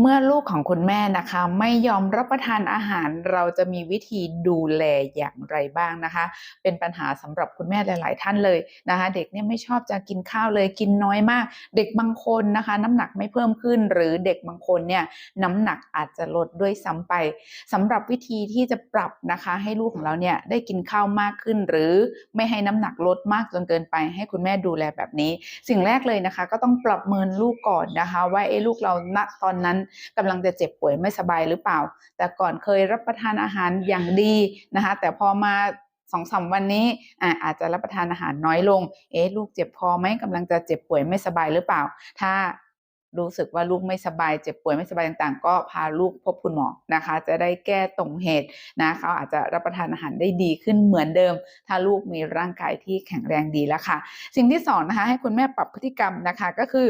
เมื่อลูกของคุณแม่นะคะ ไม่ยอมรับประทานอาหาร เราจะมีวิธีดูแลอย่างไรบ้างนะคะ เป็นปัญหาสำหรับคุณแม่หลาย ๆ ท่านเลยนะคะ เด็กเนี่ยไม่ชอบจะกินข้าวเลยกินน้อยมาก เด็กบางคนนะคะ น้ำหนักไม่เพิ่มขึ้น หรือเด็กบางคนเนี่ยน้ำหนักอาจจะลดด้วยซ้ำไปสำหรับวิธีที่จะปรับนะคะ ให้ลูกของเราเนี่ยได้กินข้าวมากขึ้น หรือไม่ให้น้ำหนักลดมากจนเกินไป ให้คุณแม่ดูแลแบบนี้ สิ่งแรกเลยนะคะ ก็ต้องปรับเมินลูกก่อนนะคะ ว่าเอ้ลูกเราณตอนนั้นกำลังจะเจ็บป่วยไม่สบายหรือเปล่า แต่ก่อนเคยรับประทานอาหารอย่างดีนะคะแต่พอมาสองสาวันนี้อาอาจจะรับประทานอาหารน้อยลง เอ๊ะลูกเจ็บคอไหมกำลังจะเจ็บป่วยไม่สบายหรือเปล่า ถ้า รู้สึกว่าลูกไม่สบายเจ็บป่วยไม่สบายต่างๆ ก็พาลูกพบคุณหมอนะคะ จะได้แก้ตรงเหตุนะเขาอาจจะรับประทานอาหารได้ดีขึ้นเหมือนเดิม ถ้าลูกมีร่างกายที่แข็งแรงดีแล้วค่ะ สิ่งที่สองนะคะให้คุณแม่ปรับพฤติกรรมนะคะก็คือ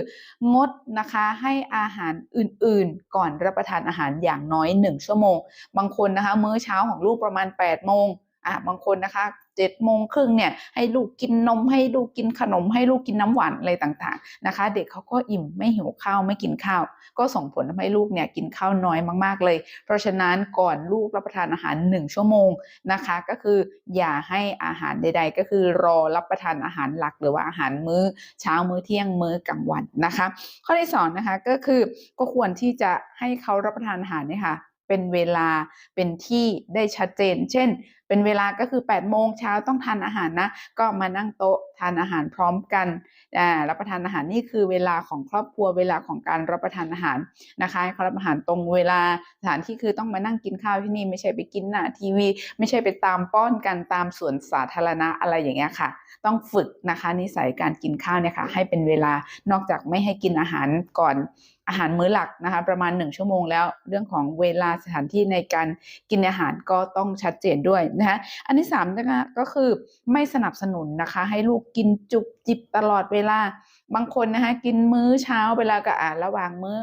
งดนะคะให้อาหารอื่นๆ ก่อนรับประทานอาหารอย่างน้อย 1 ชั่วโมง บางคนนะคะ มื้อเช้าของลูกประมาณ8โมงอะบางคนนะคะ เจ็ดโมงครึ่งเนี่ยให้ลูกกินนมให้ลูกกินขนม ให้ลูกกินน้ำหวานอะไรต่างๆนะคะ เด็กเขาก็อิ่มไม่หิวข้าวไม่กินข้าว ก็ส่งผลทำให้ลูกเนี่ยกินข้าวน้อยมากๆเลย เพราะฉะนั้นก่อนลูกรับประทานอาหาร 1 ชั่วโมงนะคะ ก็คืออย่าให้อาหารใด ๆ ก็คือรอรับประทานอาหารหลักหรือว่าอาหารมื้อ เช้ามื้อเที่ยงมื้อกลางวันนะคะ ข้อที่สองนะคะก็คือก็ควรที่จะให้เขารับประทานอาหารเนี่ยค่ะเป็นเวลาเป็นที่ได้ชัดเจน เช่น เป็นเวลาก็คือ8โมงเช้าต้องทานอาหารนะ ก็มานั่งโต๊ะทานอาหารพร้อมกันรับประทานอาหารนี่คือเวลาของครอบครัวเวลาของการรับประทานอาหารนะคะให้เขารับอาหารตรงเวลาสถานที่คือต้องมานั่งกินข้าวที่นี่ไม่ใช่ไปกินหน้าทีวี ไม่ใช่ไปตามป้อนกันตามสวนสาธารณะอะไรอย่างเงี้ยค่ะ ต้องฝึกนะคะนิสัยการกินข้าวเนี่ยค่ะให้เป็นเวลานอกจากไม่ให้กินอาหารก่อนอาหารมื้อหลักนะคะประมาณ 1 ชั่วโมงแล้ว เรื่องของเวลาสถานที่ในการกินอาหารก็ต้องชัดเจนด้วยนะคะอันที่3นะคะก็คือไม่สนับสนุนนะคะ ให้ลูกกินจุบจิบตลอดเวลา บางคนนะคะกินมื้อเช้าเวลาก็อ่านระหว่างมื้อ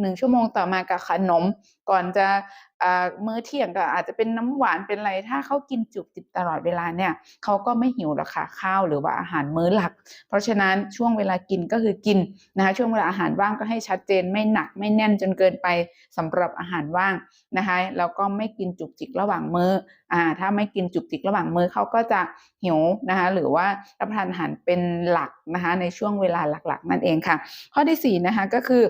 หนึ่งชั่วโมงต่อมากับขนม ก่อนจะมื้อเที่ยงก็อาจจะเป็นน้ำหวานเป็นอะไร ถ้าเขากินจุบจิบตลอดเวลาเนี่ยเขาก็ไม่หิวหรอกค่ะข้าวหรือว่าอาหารมื้อหลัก เพราะฉะนั้นช่วงเวลากินก็คือกินนะคะช่วงเวลาอาหารว่างก็ให้ชัดเจนไม่หนักไม่แน่นจนเกินไปสำหรับอาหารว่างนะคะแล้วก็ไม่กินจุกจิกระหว่างมื้ออ่าถ้าไม่กินจุกจิกระหว่างมื้อเขาก็จะหิวนะคะหรือว่ารับประทานอาหารเป็นหลักนะคะในช่วงเวลาหลักๆ นั่นเองค่ะ ข้อที่4นะคะก็คือ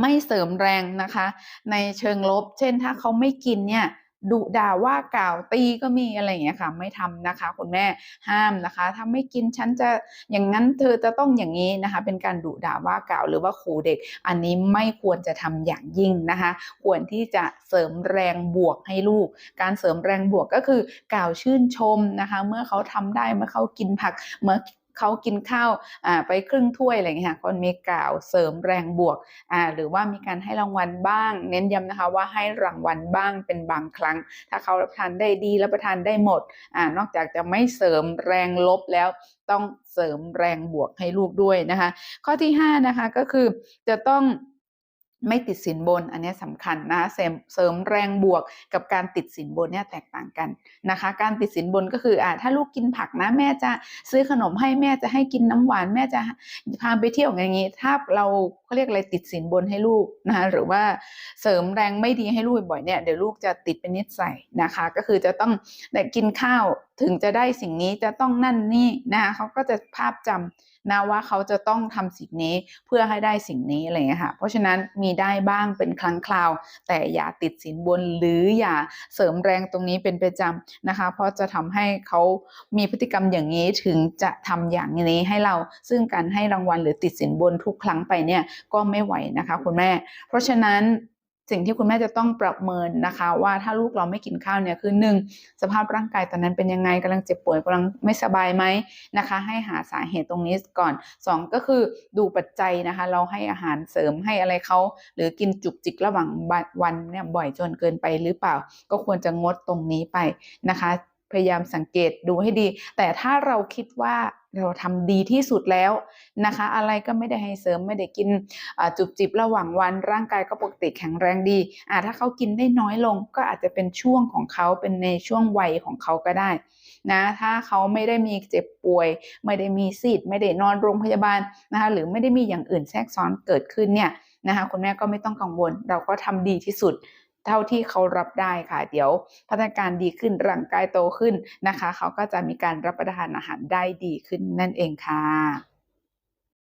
ไม่เสริมแรงนะคะ ในเชิงลบ เช่นถ้าเขาไม่กินเนี่ยดุด่าว่ากล่าวตีก็มีอะไรอย่างเงี้ยค่ะ ไม่ทำนะคะ คุณแม่ห้ามนะคะ ถ้าไม่กินฉันจะอย่างนั้นเธอจะต้องอย่างนี้นะคะ เป็นการดุด่าว่ากล่าวหรือว่าขู่เด็ก อันนี้ไม่ควรจะทำอย่างยิ่งนะคะ ควรที่จะเสริมแรงบวกให้ลูก การเสริมแรงบวกก็คือกล่าวชื่นชมนะคะ เมื่อเขาทำได้เมื่อเขากินผักเมื่อ เขากินข้าวไปครึ่งถ้วยอะไรอย่างเงี้ยคนมีกล่าวเสริมแรงบวก หรือว่ามีการให้รางวัลบ้าง เน้นย้ำนะคะว่าให้รางวัลบ้างเป็นบางครั้ง ถ้าเขารับประทานได้ดีรับประทานได้หมดอนอกจากจะไม่เสริมแรงลบแล้วต้องเสริมแรงบวกให้ลูกด้วยนะคะ ข้อที่5นะคะก็คือจะต้อง ไม่ติดสินบน อันนี้สำคัญนะเสริมแรงบวกกับการติดสินบนเนี่ยแตกต่างกันนะคะ การติดสินบนก็คืออ่าถ้าลูกกินผักนะแม่จะซื้อขนมให้แม่จะให้กินน้ำหวานแม่จะพาไปเที่ยวอย่างนี้ ถ้าเราเขาเรียกอะไรติดสินบนให้ลูกนะคะหรือว่าเสริมแรงไม่ดีให้ลูกบ่อยเนี่ยเดี๋ยวลูกจะติดเป็นนิสัยนะคะ ก็คือจะต้องกินข้าว ถึงจะได้สิ่งนี้จะต้องนั่นนี่นะคะเขาก็จะภาพจำนะว่าเขาจะต้องทำสิ่งนี้เพื่อให้ได้สิ่งนี้อะไรเงี้ยค่ะเพราะฉะนั้นมีได้บ้างเป็นครั้งคราว แต่อย่าติดสินบนหรืออย่าเสริมแรงตรงนี้เป็นประจำนะคะ เพราะจะทำให้เขามีพฤติกรรมอย่างนี้ถึงจะทำอย่างนี้ให้เราซึ่งการให้รางวัลหรือติดสินบนทุกครั้งไปเนี่ยก็ไม่ไหวนะคะ คุณแม่ เพราะฉะนั้น สิ่งที่คุณแม่จะต้องประเมินนะคะ ว่าถ้าลูกเราไม่กินข้าวเนี่ยคือหนึ่งสภาพร่างกายตอนนั้นเป็นยังไงกำลังเจ็บป่วยกำลังไม่สบายไหมนะคะ ให้หาสาเหตุตรงนี้ก่อน 2 ก็คือดูปัจจัยนะคะ เราให้อาหารเสริมให้อะไรเขาหรือกินจุกจิกระหว่างวันเนี่ยบ่อยจนเกินไปหรือเปล่า ก็ควรจะงดตรงนี้ไปนะคะ พยายามสังเกตดูให้ดี แต่ถ้าเราคิดว่า เราทำดีที่สุดแล้วนะคะ อะไรก็ไม่ได้ให้เสริมไม่ได้กินจุบจิบระหว่างวันร่างกายก็ปกติแข็งแรงดีอ่าถ้าเขากินได้น้อยลงก็อาจจะเป็นช่วงของเขาเป็นในช่วงวัยของเขาก็ได้นะถ้าเขาไม่ได้มีเจ็บป่วย ไม่ได้มีซีดไม่ได้นอนโรงพยาบาลนะคะหรือไม่ได้มีอย่างอื่นแทรกซ้อนเกิดขึ้นเนี่ยนะคะคุณแม่ก็ไม่ต้องกังวล เราก็ทำดีที่สุด เท่าที่เขารับได้ค่ะ เดี๋ยวพัฒนาการดีขึ้นร่างกายโตขึ้นนะคะ เขาก็จะมีการรับประทานอาหารได้ดีขึ้นนั่นเองค่ะ